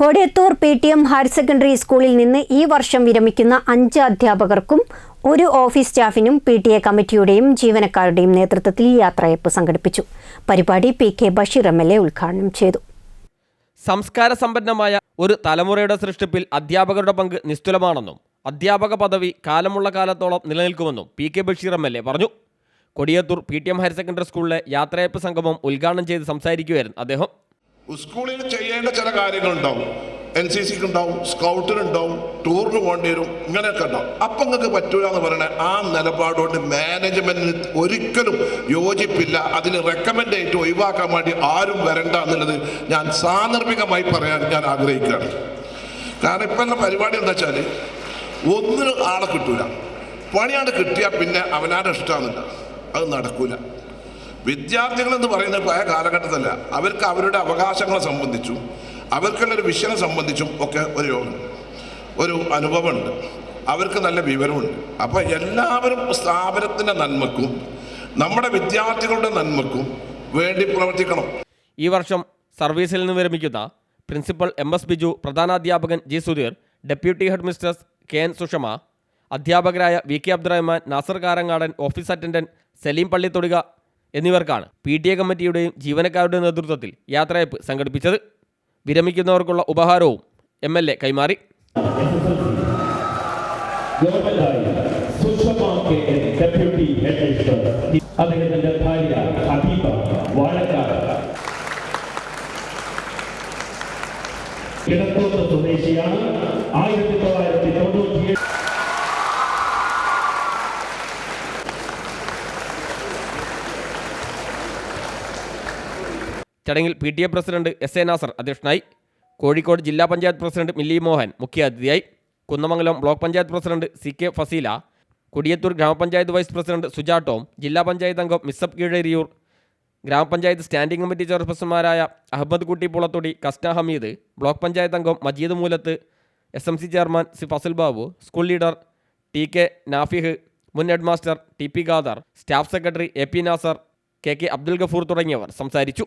Kodiyathur P T M higher secondary സ്കൂളിൽ നിന്ന് ഈ വർഷം വിരമിക്കുന്ന അഞ്ച് അധ്യാപകർക്കും ഒരു ഓഫീസ് സ്റ്റാഫിനും പി ടി എ കമ്മിറ്റിയുടെയും ജീവനക്കാരുടെയും നേതൃത്വത്തിൽ യാത്രയപ്പ് സംഘടിപ്പിച്ചു. പരിപാടി P K Basheer M L A ഉദ്ഘാടനം ചെയ്തു. സംസ്കാര സമ്പന്നമായ ഒരു തലമുറയുടെ സൃഷ്ടിപ്പിൽ അധ്യാപകരുടെ പങ്ക് നിസ്തുലമാണെന്നും അധ്യാപക പദവി കാലമുള്ള കാലത്തോളം നിലനിൽക്കുമെന്നും P K Basheer M L A പറഞ്ഞു. Kodiyathur P T M higher secondary സ്കൂളിലെ യാത്രയപ്പ് സംഗമം ഉദ്ഘാടനം ചെയ്ത് സംസാരിക്കുകയായിരുന്നു അദ്ദേഹം. സ്കൂളിൽ ചെയ്യേണ്ട ചില കാര്യങ്ങളുണ്ടാവും. എൻ സി സിക്ക് ഉണ്ടാവും സ്കൗട്ടിനുണ്ടാവും ടൂറിന് പോകേണ്ടി വരും ഇങ്ങനെയൊക്കെ ഉണ്ടാവും. അപ്പം നിങ്ങൾക്ക് പറ്റൂല എന്ന് പറയണ ആ നിലപാടുകൊണ്ട് മാനേജ്മെന്റിന് ഒരിക്കലും യോജിപ്പില്ല. അതിന് റെക്കമെൻഡ് ആയിട്ട് ഒഴിവാക്കാൻ വേണ്ടി ആരും വരണ്ട എന്നുള്ളത് ഞാൻ സാന്ദർഭികമായി പറയാൻ ഞാൻ ആഗ്രഹിക്കുകയാണ്. കാരണം ഇപ്പം പരിപാടി എന്താ വെച്ചാൽ ഒന്നിനും ആളെ കിട്ടൂല. പണിയാണ് കിട്ടിയാൽ പിന്നെ അവനാരുടെ ഇഷ്ടമാണെന്നില്ല അത് നടക്കൂല. വിദ്യാർത്ഥികൾ എന്ന് പറയുന്നത് പഴയ കാലഘട്ടത്തിലല്ല അവർക്ക് അവരുടെ അവകാശങ്ങളെ സംബന്ധിച്ചും അവർക്കുള്ള ഒരു വിഷയം സംബന്ധിച്ചും ഒക്കെ ഒരു ഒരു അനുഭവമുണ്ട്. അവർക്ക് നല്ല വിവരമുണ്ട്. അപ്പോൾ എല്ലാവരും സ്ഥാപനത്തിന്റെ നന്മക്കും നമ്മുടെ വിദ്യാർത്ഥികളുടെ നന്മക്കും വേണ്ടി പ്രവർത്തിക്കണം. ഈ വർഷം സർവീസിൽ നിന്ന് വിരമിക്കുന്ന principal M S Biju പ്രധാനാധ്യാപകൻ G Sudheer deputy headmistress K N Sushama അധ്യാപകരായ V K Abdurahman Nasar Karangadan office attendant Saleem Pallithoduka എന്നിവർക്കാണ് പി ടി എ കമ്മിറ്റിയുടെയും ജീവനക്കാരുടെയും നേതൃത്വത്തിൽ യാത്രയപ്പ് സംഘടിപ്പിച്ചത്. വിരമിക്കുന്നവർക്കുള്ള ഉപഹാരവും എം എൽ എ കൈമാറി. അദ്ദേഹത്തിന്റെ ഭാര്യ ഹബീബ വാഴക്കാട്. കിടത്തോത്ത് സ്വദേശിയാണ്. ആയിരത്തി തൊള്ളായിരത്തി തൊണ്ണൂറ്റി ചടങ്ങിൽ P T A president S A Nasar അധ്യക്ഷനായി. കോഴിക്കോട് ജില്ലാ പഞ്ചായത്ത് പ്രസിഡന്റ് മില്ലി മോഹൻ മുഖ്യാതിഥിയായി. Kunnamangalam block panchayat president C K Fazeela. Kodiyathur ഗ്രാമപഞ്ചായത്ത് വൈസ് പ്രസിഡന്റ് സുജാ ടോം. ജില്ലാ പഞ്ചായത്ത് അംഗം മിസ്സബ് കീഴരിയൂർ. ഗ്രാമപഞ്ചായത്ത് സ്റ്റാൻഡിംഗ് കമ്മിറ്റി ചെയർപേഴ്സൺമാരായ അഹമ്മദ് കുട്ടി പുളത്തൊടി കസ്ന ഹമീദ്. ബ്ലോക്ക് പഞ്ചായത്ത് അംഗം Majeed Moolath S M C chairman C Fazal Babu. School leader T K Nafih. മുൻ headmaster T P Khader. Staff secretary A P Nasar K K Abdul Gafoor തുടങ്ങിയവർ സംസാരിച്ചു.